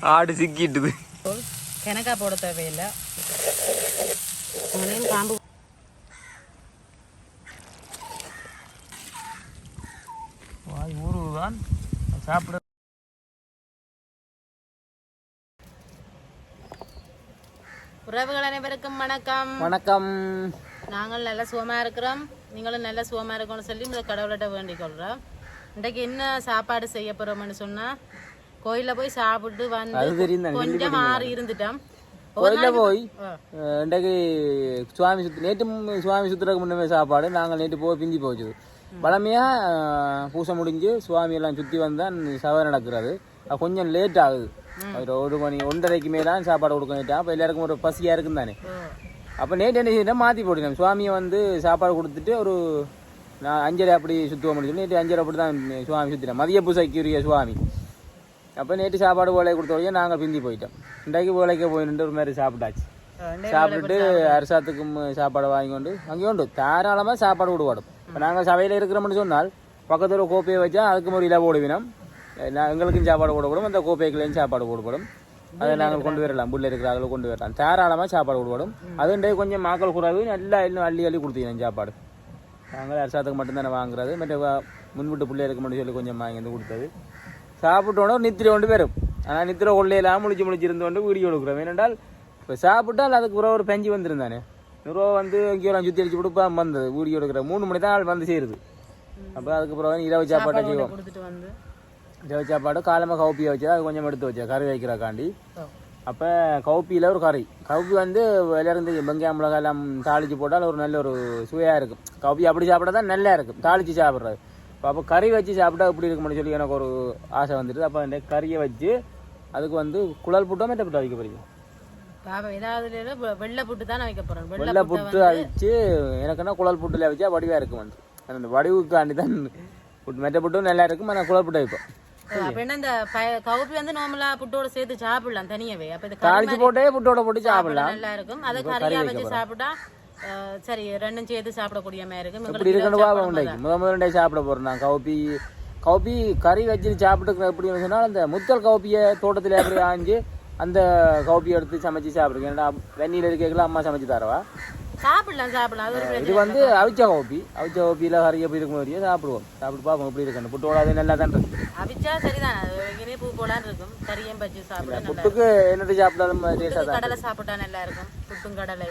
ஆடு சிக்கிட்டுது. கிணக்கா போட தேவையில்லை. காம்பு வாய் ஊறுதான் சாப்பிட உறவுகள் அனைவருக்கும் வணக்கம். வணக்கம். நாங்கள் நல்ல சுகமா இருக்கிறோம். நீங்களும் நல்ல சுகமா இருக்கணும்னு சொல்லி இந்த கடவுள்கிட்ட வேண்டிக் கொள்றோம். இன்றைக்கு என்ன சாப்பாடு செய்ய போறோம்னு சொன்னா கோயில்ல போய் சாப்பிட்டு வந்து தானே, கொஞ்சம் மாறி இருந்துட்டோம். கோயிலில் போய் இன்றைக்கு சுவாமி சுத்து நேற்று சுவாமி சுத்துறதுக்கு முன்னமே சாப்பாடு நாங்கள் நேற்று போய் பிந்தி போச்சுது பழமையாக பூசை முடிஞ்சு சுவாமி எல்லாம் சுற்றி வந்தால் சபை நடக்கிறது. அது கொஞ்சம் லேட் ஆகுது. ஒரு ஒரு மணி ஒன்றரைக்கு மேலாம் சாப்பாடு கொடுக்க நேட்டா அப்போ எல்லாருக்கும் ஒரு பசியாக இருக்கும் தானே. அப்போ நேற்று என்ன செய்யணும் மாற்றி போட்டுனோம் சுவாமியை வந்து சாப்பாடு கொடுத்துட்டு ஒரு நான் அஞ்சரை அப்படி சுற்றுவோம் சொல்லி நேற்று அஞ்சரை அப்படி தான் சுவாமி சுற்றினேன் மதிய பூசைக்குரிய சுவாமி. அப்போ நேற்று சாப்பாடு வேலை கொடுத்த வழியே நாங்கள் பிந்தி போயிட்டோம். இன்றைக்கு வேலைக்கு போயிட்டு ஒரு மாதிரி சாப்பிட்டாச்சு. சாப்பிட்டுட்டு அரசாத்துக்கும் சாப்பாடு வாங்கி கொண்டு அங்கே உண்டு தாராளமாக சாப்பாடு விடுவாடும் இப்போ நாங்கள் சபையில் இருக்கிறோம்னு சொன்னால் பக்கத்தில் ஒரு கோப்பையை வச்சா அதுக்கு முறையில் போடுவினோம் நான் எங்களுக்கும் சாப்பாடு போடப்படும் அந்த கோப்பைக்குள்ளேயும் சாப்பாடு போடப்படும் அதை நாங்கள் கொண்டு வரலாம். புள்ள இருக்கிற அளவு கொண்டு வரலாம். தாராளமாக சாப்பாடு விடுபடும் அதுண்டே கொஞ்சம் மாக்கள் குறைவு நல்லா இன்னும் அள்ளி அள்ளி கொடுத்தீங்க சாப்பாடு. நாங்கள் அரசாத்துக்கு மட்டும்தானே வாங்குறது. மற்ற முன்விட்டு பிள்ளை இருக்க மட்டும் சொல்லி கொஞ்சம் வாங்கி வந்து கொடுத்தது. சாப்பிட்டோன்னே நித்திரை கொண்டு வரும் ஆனால் நித்திரை கொள்ளையெல்லாம் முழிச்சு முழிச்சு இருந்து கொண்டு வீடியோ கொடுக்குறோம். ஏனென்றால் இப்போ சாப்பிட்டால் அதுக்கு ஒரு ஒரு பெஞ்சு வந்துருந்தானே. நூறுரூவா வந்து இங்கே சுற்றி அடிச்சு கொடுப்பா வந்தது. வீடியோ எடுக்கிற மூணு மணி தான் ஆள் வந்து சேருது. அப்போ அதுக்கு பிறகு இரவு சாப்பாட்டை செய்வோம். இரவு சாப்பாடு காலமாக கவுப்பியை வச்சா அது கொஞ்சம் எடுத்து வச்சா கறி வைக்கிறக்காண்டி. அப்போ கவுப்பியில் ஒரு கறி. கவுப்பி வந்து தெரியும் வெங்காயம் மிளகாய் எல்லாம் தாளிச்சு போட்டால் ஒரு நல்ல ஒரு சுவையாக இருக்கும். கவுப்பி அப்படி சாப்பிட்டா தான் நல்லா இருக்கும். தாளிச்சு சாப்பிட்றது. அப்போ கறி வச்சு சாப்பிட்டா எப்படி இருக்கும்னு சொல்லி எனக்கு ஒரு ஆசை வந்துடுது அப்போ அந்த கறியை வச்சு அதுக்கு வந்து குழல் புட்டோ மெட்ட புட்டோ வைக்க வெ- வெள்ளை புட்டு தான் வைக்க போறோம். வெள்ளை புட்டு அடிச்சு எனக்குன்னா குழல் புட்டில் வச்சா வடிவாக இருக்கும் வந்து. அந்த வடிவுக்காண்டி தான் புட்டு மெட்ட புட்டும் நல்லா இருக்கும் ஆனால் குழல் புட்டை வைப்போம் ஓ, அப்ப என்ன இந்த கவுப்பி வந்து நார்மலா புட்டோட சேர்த்து சாப்பிடலாம் தனியாவே. அப்ப இது போட்டே புட்டோட போட்டு சாப்பிடலாம். நல்லா இருக்கும். அதை கறியா வச்சு சாப்பிட்டா சரி ரெண்டும் சேர்த்து சாப்பிடக்கூடிய மாதிரி இருக்கும் இப்படி இருக்கணும் பாபா உண்டாக்கி. முத முதல் டே சாப்பிட போறேன் நான். கவுப்பி கவுப்பி கறி வச்சு சாப்பிட்டு எப்படின்னு சொன்னால் அந்த முத்தல் கவுப்பியை தோட்டத்தில் எப்படி ஆஞ்சு அந்த கவுப்பியை எடுத்து சமைச்சு சாப்பிடுங்க. ஏன்னா வெந்நீர் இருக்கலாம் அம்மா சமைச்சு தரவா? சாப்பிடலாம் சாப்பிடலாம். இது வந்து அவிச்ச கவுப்பி. அவிச்ச கவுப்பியில் கறி எப்படி இருக்கும் மாதிரியே சாப்பிடுவோம். சாப்பிட்டு பார்ப்போம் எப்படி இருக்கணும் புட்டோட அது நல்லா தான் இருக்கு. அவிச்சா சரிதான். பூ போலான்னு இருக்கும். கறியும் பச்சு சாப்பிட நல்லா புட்டுக்கு என்னது சாப்பிட்டாலும் கடலை சாப்பிட்டா நல்லா இருக்கும். புட்டும் கடலை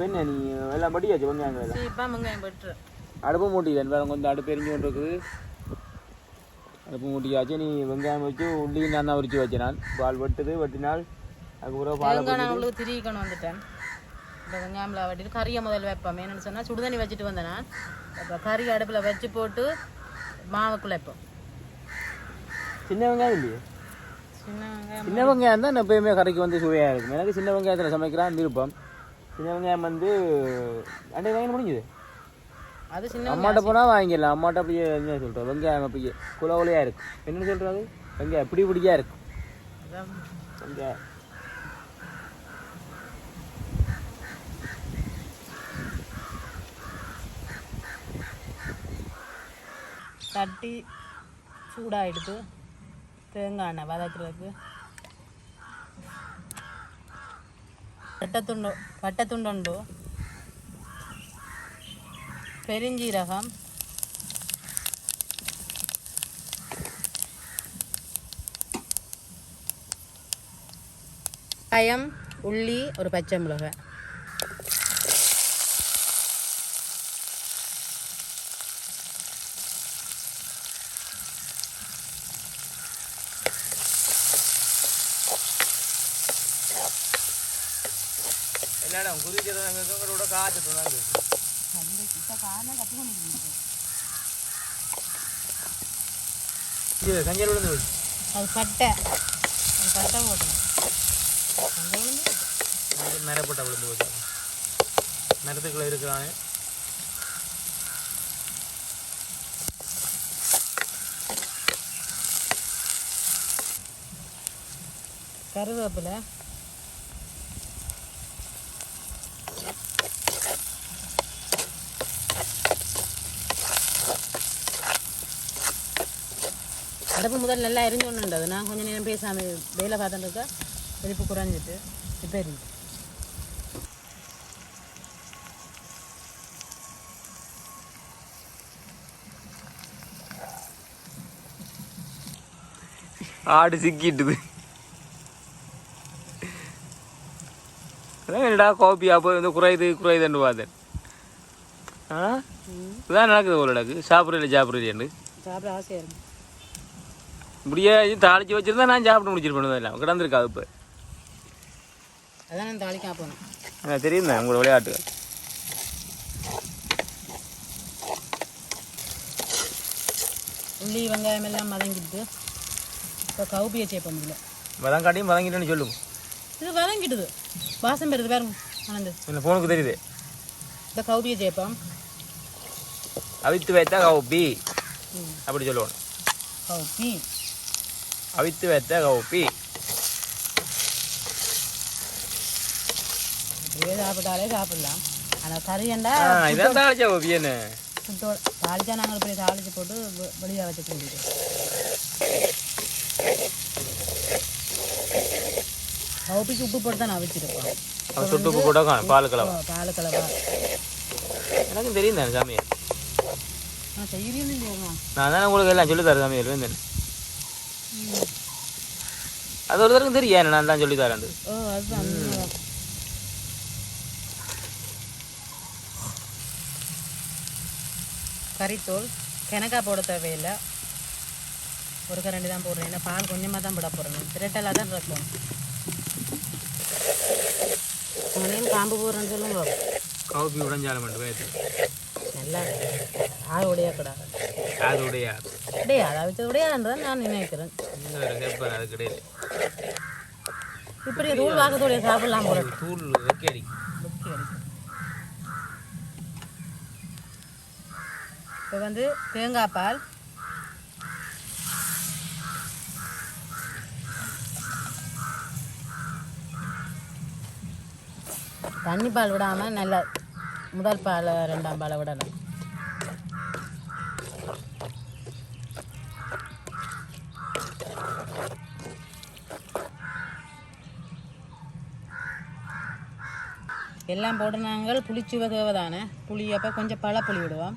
பெண்ண நீ எல்லாம் படியாச்சு வெங்காயம் எல்லாம்? சீப்பா வெங்காயம் விட்டுரு அடுப்பு மூட்டிக்கிறேன் வேற கொஞ்சம் அடுப்பு எரிஞ்சு கொண்டு இருக்குது அடுப்பு மூட்டியாச்சு நீ வெங்காயம் வச்சு உள்ளி நான் தான் உரிச்சு வச்சேன் நான். பால் வெட்டுது வெட்டினால் அதுக்கப்புறம் பாலை உங்களுக்கு திரிக்கணும் வந்துட்டேன். இந்த வெங்காயம்ல வட்டிட்டு கறியை முதல்ல வைப்போம். என்னன்னு சொன்னா சுடுதண்ணி வச்சுட்டு வந்தேன் நான். அப்போ கறி அடுப்பில் வச்சு போட்டு மாவுக்குள்ள வைப்போம் சின்ன வெங்காயம் இல்லையே? சின்ன வெங்காயம் சின்ன வெங்காயம் தான் எப்பயுமே கறிக்கு வந்து சுவையாக இருக்கும். எனக்கு சின்ன வெங்காயத்தில் சமைக்கிறான் விருப்பம். சின்ன வெங்காயம் வந்து அண்டை வாங்கி முடிஞ்சுது? அது சின்ன அம்மாட்ட போனால் வாங்கிடலாம். அம்மாட்ட அப்படியே என்ன சொல்கிறோம் வெங்காயம் அப்படியே குலகுலையாக இருக்கும். என்னன்னு சொல்கிறது வெங்காயம் இப்படி பிடிக்கா இருக்கும். வெங்காயம் வெங்காயம். தட்டி சூடாகிடுது தேங்காய் எண்ணெய் வதக்குறதுக்கு. வட்டத்துண்டு வட்டத்துண்டுண்டு பெருஞ்சீரகம். பயம் உள்ளி ஒரு பச்சை மிளகாய். எல்லாரும் குதிக்கிறதோட காய்ச்சல் இது சஞ்சல் விழுந்து போய் அது பட்டை அது பட்டை போட்டணும் அந்த உளுந்து விழுந்து போச்சு மரத்துக்குள்ள இருக்கிறானே கருவேப்பிலை. அடுப்பு முதல்ல நல்லா எரிஞ்சு ஒன்றுண்டது நான் கொஞ்சம் நேரம் பேசாம வேலை பார்த்துட்டு வெடிப்பு குறைஞ்சிட்டு இப்போ எரியுது ஆடு சிக்கிட்டுது அதான் என்னடா கோபி அப்போ வந்து குறையுது குறையுதுன்னு பார்த்தேன் ஆ இதான் நடக்குது ஒரு நடக்கு சாப்பிட்றது சாப்பிட்றது சாப்பிட ஆசையாக இருக்கும் இப்படியே இது தாளிச்சு வச்சிருந்தா நான் சாப்பிட்டு முடிச்சிருப்பேன் எல்லாம் கிடந்திருக்கா இப்போ. அதான் தாளிக்கா எனக்கு தெரியும் தான் உங்களோட விளையாட்டு. உள்ளி வெங்காயம் எல்லாம் மதங்கிட்டு இப்போ கவுப்பியை சேர்ப்ப முடியல. மதம் காட்டியும் மதங்கிட்டேன்னு சொல்லுங்க இது வதங்கிடுது வாசம் பெறுது பாருங்க ஆனந்து இந்த ஃபோனுக்கு தெரியுது. இந்த கவுப்பியை சேர்ப்போம். அவித்து வைத்தா கவுப்பி. அப்படி சொல்லுவோம் கவுப்பி. அவித்து வைத்த கவுப்பி சாப்பிட்டாலே சாப்பிடலாம் ஆனால் கறியண்டா இதான் தாளிச்சா கவுப்பி என்ன தாளிச்சா நாங்கள் இப்படி தாளிச்சு போட்டு வெ- வெளியே வச்சு கொண்டுட்டு கவுப்பிக்கு உப்பு போட்டு தான் நான் வச்சிருப்போம் சுட்டு உப்பு காணும் பால் கலவை பால் கலவா எனக்கும் தெரியும் தானே சாமியார் நான் செய்யறேன்னு நான் தானே உங்களுக்கு எல்லாம் சொல்லி தரேன் சாமியார் வந்து அது ஒரு தடவை தெரியும். நான் தான் சொல்லி தரேன். கறித்தூள் கிணக்கா போட தேவையில்லை. ஒரு கரண்டி தான் போடுறேன். ஏன்னா பால் கொஞ்சமாக தான் போட போடுறேன் திரட்டலாக தான் இருக்கும். உங்களையும் காம்பு போடுறேன்னு சொல்லுங்க. கவுப்பி உடஞ்சாலும் மட்டும் நல்லா ஆள் உடையாக்கடா அது உடையா உடையா அதை வச்சு நான் நினைக்கிறேன். இப்படி தூள் வாக்கத்தோடைய சாப்பிடலாம் போல. தூள் வைக்க அடிக்கும் இப்போ வந்து தேங்காய் பால். தண்ணி பால் விடாமல் நல்ல முதல் பால் ரெண்டாம் பாலை விடணும். எல்லாம் போட்டு நாங்கள் புளிச்சுவ தேவை தானே புளி அப்போ கொஞ்சம் பழப்புளி விடுவோம்.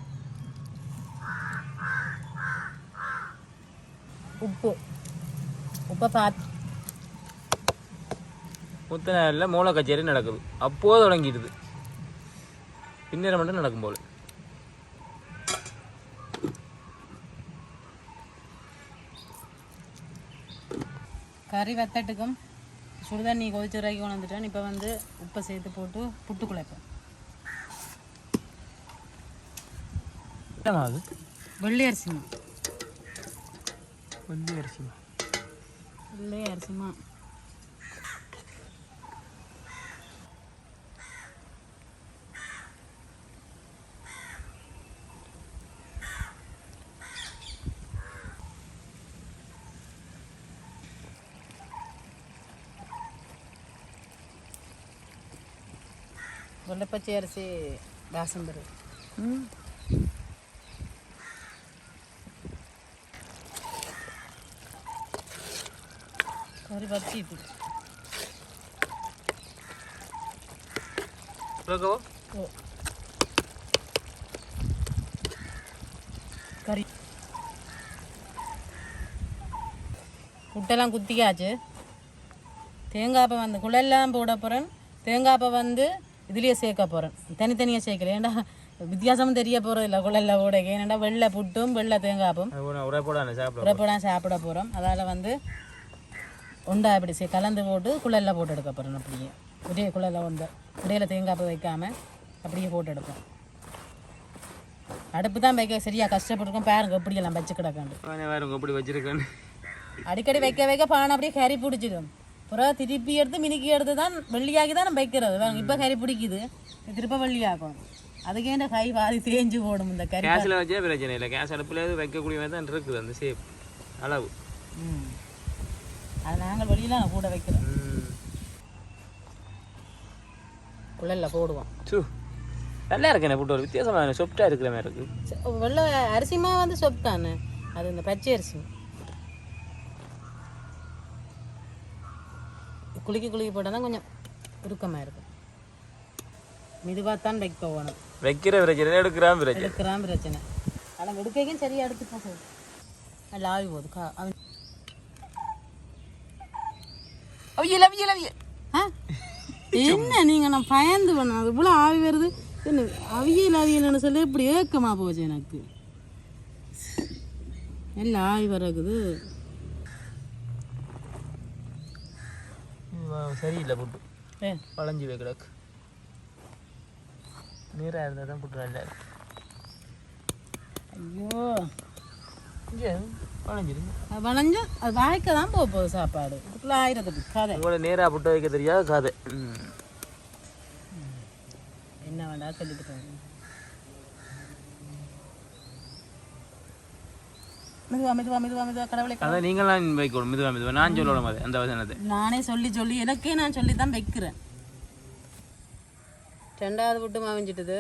உப்பு. உப்பை பார்த்து முத்த நாளில் மூளை கச்சேரி நடக்குது. அப்போது தொடங்கிடுது. பின்னர மட்டும் நடக்கும் போல. கறி வத்தட்டுக்கும் சுடுதண்ணி கொதிச்சு இறக்கி கொண்டு வந்துட்டேன் இப்போ வந்து உப்பை சேர்த்து போட்டு புட்டு குழைப்பேன். அது? வெள்ளை அரிசிமா? வெள்ளி அரிசிமா? வெள்ளை அரிசிமா. வெள்ளைப்பச்சை அரிசி கறி வச்சிட்டு கேட்கவோ ஓ. கறி. புட்டெல்லாம் குத்திக்காச்சு. தேங்காய்ப்பை வந்து குழெல்லாம் போட போகிறேன் தேங்காய்ப்பை வந்து இதுலேயே சேர்க்க போகிறேன் தனித்தனியாக சேர்க்கல ஏன்டா வித்தியாசமும் தெரிய போகிறது இல்லை குழல்ல போட ஏன்னா வெள்ளை புட்டும் வெள்ளை தேங்காய்ப்பும் அது ஒன்று உரை போடானே சாப்பிட போகிறோம் அதால் வந்து உண்டா இப்படி சே கலந்து போட்டு குழல்ல போட்டு எடுக்க போகிறோம் அப்படியே ஒரே குழல்ல உண்டை இடையில தேங்காய் வைக்காம அப்படியே போட்டு எடுப்போம் அடுப்பு தான் வைக்க சரியா கஷ்டப்பட்டிருக்கோம் பாருங்க எப்படியெல்லாம் வச்சு கிடக்காண்டு எப்படி வச்சிருக்கேன்னு அடிக்கடி வைக்க வைக்க பானை அப்படியே கறி பிடிச்சிடும் அப்புறம் திருப்பி எடுத்து மினுக்கி எடுத்து தான் வெள்ளியாக்கி தான் வைக்கிறது. இப்போ கறி பிடிக்குது. திருப்ப வெள்ளியாக்கும் அதுக்கே இந்த கை பாதி தேஞ்சு போடும் இந்த கறி கேஸில் வச்சே பிரச்சனை இல்லை. கேஸ் அடுப்பில் வைக்கக்கூடிய தான் இருக்குது அந்த ஷேப் அளவு. ம். அது நாங்கள் வெளியில கூட வைக்கிறோம். ம். குழல்ல போடுவோம். சு. நல்லா இருக்கேன் புட்டு ஒரு வித்தியாசமான சொப்டாக இருக்கிற மாதிரி இருக்கு. ச- வெள்ளை அரிசிமா வந்து சொப்டானு அது இந்த பச்சை அரிசி. குலுக்கி குலுக்கி போட்டால் தான் கொஞ்சம் இறுக்கமாக இருக்கும் மெதுவாக தான் வைக்க போகணும். வைக்கிற பிரச்சனை எடுக்கிறான் பிரச்சனை. எடுக்கிறான் பிரச்சனை. ஆனால் எடுக்கைக்கும் சரியாக எடுத்து போகுது நல்லா ஆவி போகுது. கா அவன் அவியல் அவியல் அவியல் ஆ? என்ன நீங்கள் நான் பயந்து பண்ண அது இவ்வளோ ஆவி வருது. என்ன அவியல் அவியல்னு சொல்லி இப்படி ஏக்கமாக போச்சு எனக்கு. எல்லாம் ஆவி வரக்குது சரியில்லை புட்டு. ஏ வளைஞ்சு வைக்கிறக்கு நீராக இருந்தால் தான் புட்டு நல்லா இருக்கும். ஐயோ. வளைஞ்சா அது வாய்க்க தான் போக போகுது சாப்பாடு. இதுக்குள்ள ஆயிரத்துக்கு கதை. உங்களை நேராக புட்டு வைக்க தெரியாத கதை. என்ன வேண்டாம் சொல்லிட்டு மெதுவா மெதுவா மெதுவா மெதுவா கடவுளை. அதான் நீங்களாம் வைக்கணும் மெதுவா மெதுவா. நான் சொல்லணும் அது அந்த வசனத்தை நானே சொல்லி சொல்லி எனக்கே நான் சொல்லி தான் வைக்கிறேன். ரெண்டாவது விட்டு மாவிஞ்சிட்டுது.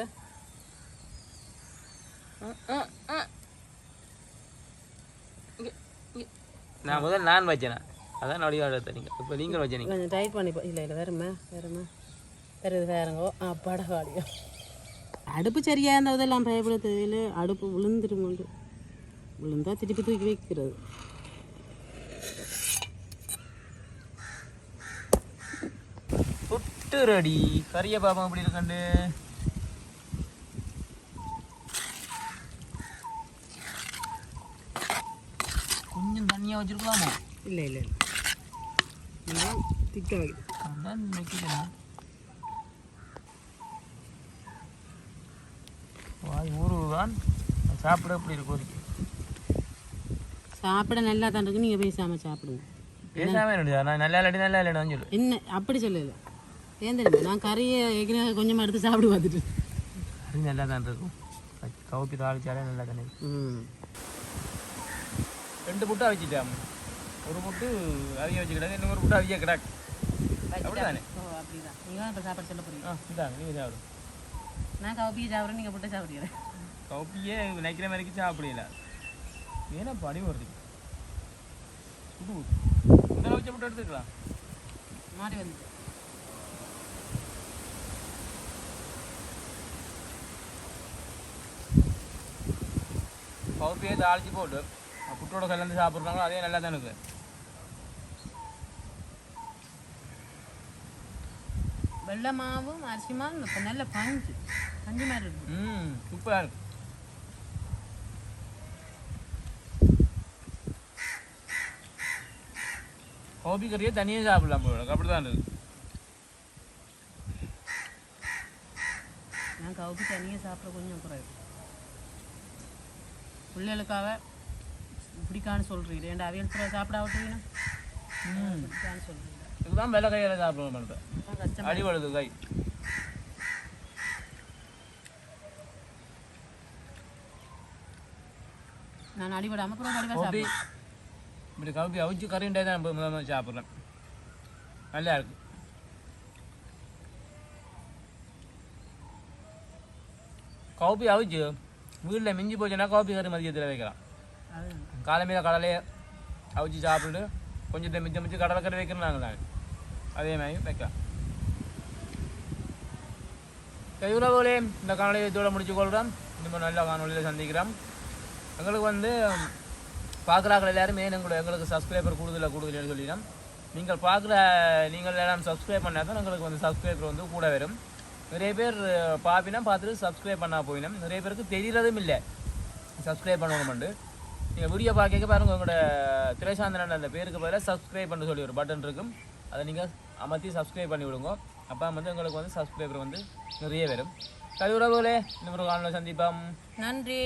நான் முதல்ல நான் வச்சேன்? அதான் நடிகாடு நீங்கள் இப்போ நீங்கள் வச்சீங்க கொஞ்சம் டைட் பண்ணி இல்லை இல்லை வேறம்மா வேறம்மா. வேறு இது வேறங்கோ. படகாளியோ. அடுப்பு சரியாக இருந்தால் இதெல்லாம் பயப்பட தேவையில்லை அடுப்பு விழுந்துரும் கொண்டு விழுந்தா திருப்பி தூக்கி வைக்கிறது. புட்டு ரெடி கறிய பாப்பா எப்படி இருக்கண்டு கொஞ்சம் தண்ணியாக வச்சிருக்கலாமோ? இல்லை இல்லை இல்லை. திக்க வைக்கிறேன். வாய் ஊறுதான் சாப்பிட எப்படி இருக்கும்? சாப்பிட நல்லா தான் இருக்கு. நீங்கள் பேசாமல் சாப்பிடுங்க. பேசாம என்னடா நான் நல்லா இல்லாட்டி நல்லா இல்லைன்னு சொல்லு. என்ன? அப்படி சொல்லல. ஏன் தெரியுமா? நான் கறியை ஏற்கனவே கொஞ்சமாக எடுத்து சாப்பிட்டு பார்த்துட்டு அது நல்லா தான் இருக்கும். கவுப்பி தாளிச்சாலே நல்லா தானே ம். ரெண்டு புட்டு அவிச்சிட்டாம் ஒரு புட்டு அவிய வச்சு கிடக்கு இன்னொரு புட்டு அவிய கிடக்கு. அப்படிதானே? ஓ அப்படிதான். நீங்கள் இப்போ சாப்பாடு சொல்ல போறீங்க. ஆ இதாங்க நீங்கள் சாப்பிடும் நான் கவப்பி சாப்பிட்றேன் நீங்கள் புட்டு சாப்பிடுறீங்க. கவுப்பியே நினைக்கிற மாதிரிக்கு சாப்பிடல. ஏன்னா படி வருது. முதல்ல வச்ச புட்டு எடுத்துக்கலாம். மாறி வந்து. கவுப்பியே தாளிச்சு போட்டு புட்டோட கலந்து சாப்பிட்றாங்களோ அதே நல்லா தான் இருக்குது வெள்ளை மாவும் அரிசி மாவும் நல்ல பஞ்சு. பஞ்சு மாதிரி இருக்கு. ம் சூப்பராக இருக்கு. கோபி கறியை தனியாக சாப்பிடலாம் போல அப்படி தான் இருக்கு நான் கவுப்பி தனியாக சாப்பிட கொஞ்சம் குறைவு பிள்ளைகளுக்காக பிடிக்கான்னு சொல்கிறீங்க ஏன்டா அவியல் சாப்பிட ம். பிடிக்கான்னு சொல்கிறீங்க இதுதான் வெள்ளை கையில் சாப்பிட மாட்டேன் கஷ்டம் அடி வருது கை நான் அடிபடாமல் அப்புறம் சாப்பிடுவேன். இப்படி கவுப்பி அவிச்சு கறிண்டே தான் நம்ம முதல்ல சாப்பிட்றேன் நல்லா இருக்கு கவுப்பி அவிச்சு வீட்டில் மிஞ்சி போச்சுன்னா கவுப்பி கறி மதியத்தில் வைக்கலாம் காலை காலமையில கடலையே அவிச்சு சாப்பிட்டு கொஞ்சத்தை மிச்சம் மிச்சம் கடலை கறி வைக்கணும் நாங்கள் அதே மாதிரி வைக்கலாம் சரி உறவுகளே இந்த காணொலியை இதோட முடிச்சு கொள்கிறோம் இன்னும் நல்ல காணொலியில் சந்திக்கிறோம் எங்களுக்கு வந்து பார்க்குறாங்க எல்லாருமே எங்களோட எங்களுக்கு சப்ஸ்கிரைபர் கூடுதலாக கூடுதல்னு சொல்லிடும். நீங்கள் பார்க்குற நீங்கள் எல்லாம் சப்ஸ்கிரைப் பண்ணால் தான் எங்களுக்கு வந்து சப்ஸ்கிரைபர் வந்து கூட வரும். நிறைய பேர் பார்ப்பினா பார்த்துட்டு சப்ஸ்கிரைப் பண்ணால் போயிடும். நிறைய பேருக்கு தெரியறதும் இல்லை. சப்ஸ்கிரைப் பண்ணணுமெண்டு. நீங்கள் வீடியோ பார்க்க பாருங்க உங்களோட திரைசாந்தரன் அந்த பேருக்கு பதிலாக சப்ஸ்கிரைப் பண்ண சொல்லி ஒரு பட்டன் இருக்கும். அதை நீங்கள் அமர்த்தி சப்ஸ்கிரைப் பண்ணி விடுங்க. அப்போ வந்து உங்களுக்கு வந்து சப்ஸ்கிரைபர் வந்து நிறைய வரும். கல்வி உறவுகளே இன்னொரு காலையில் சந்திப்போம். நன்றி.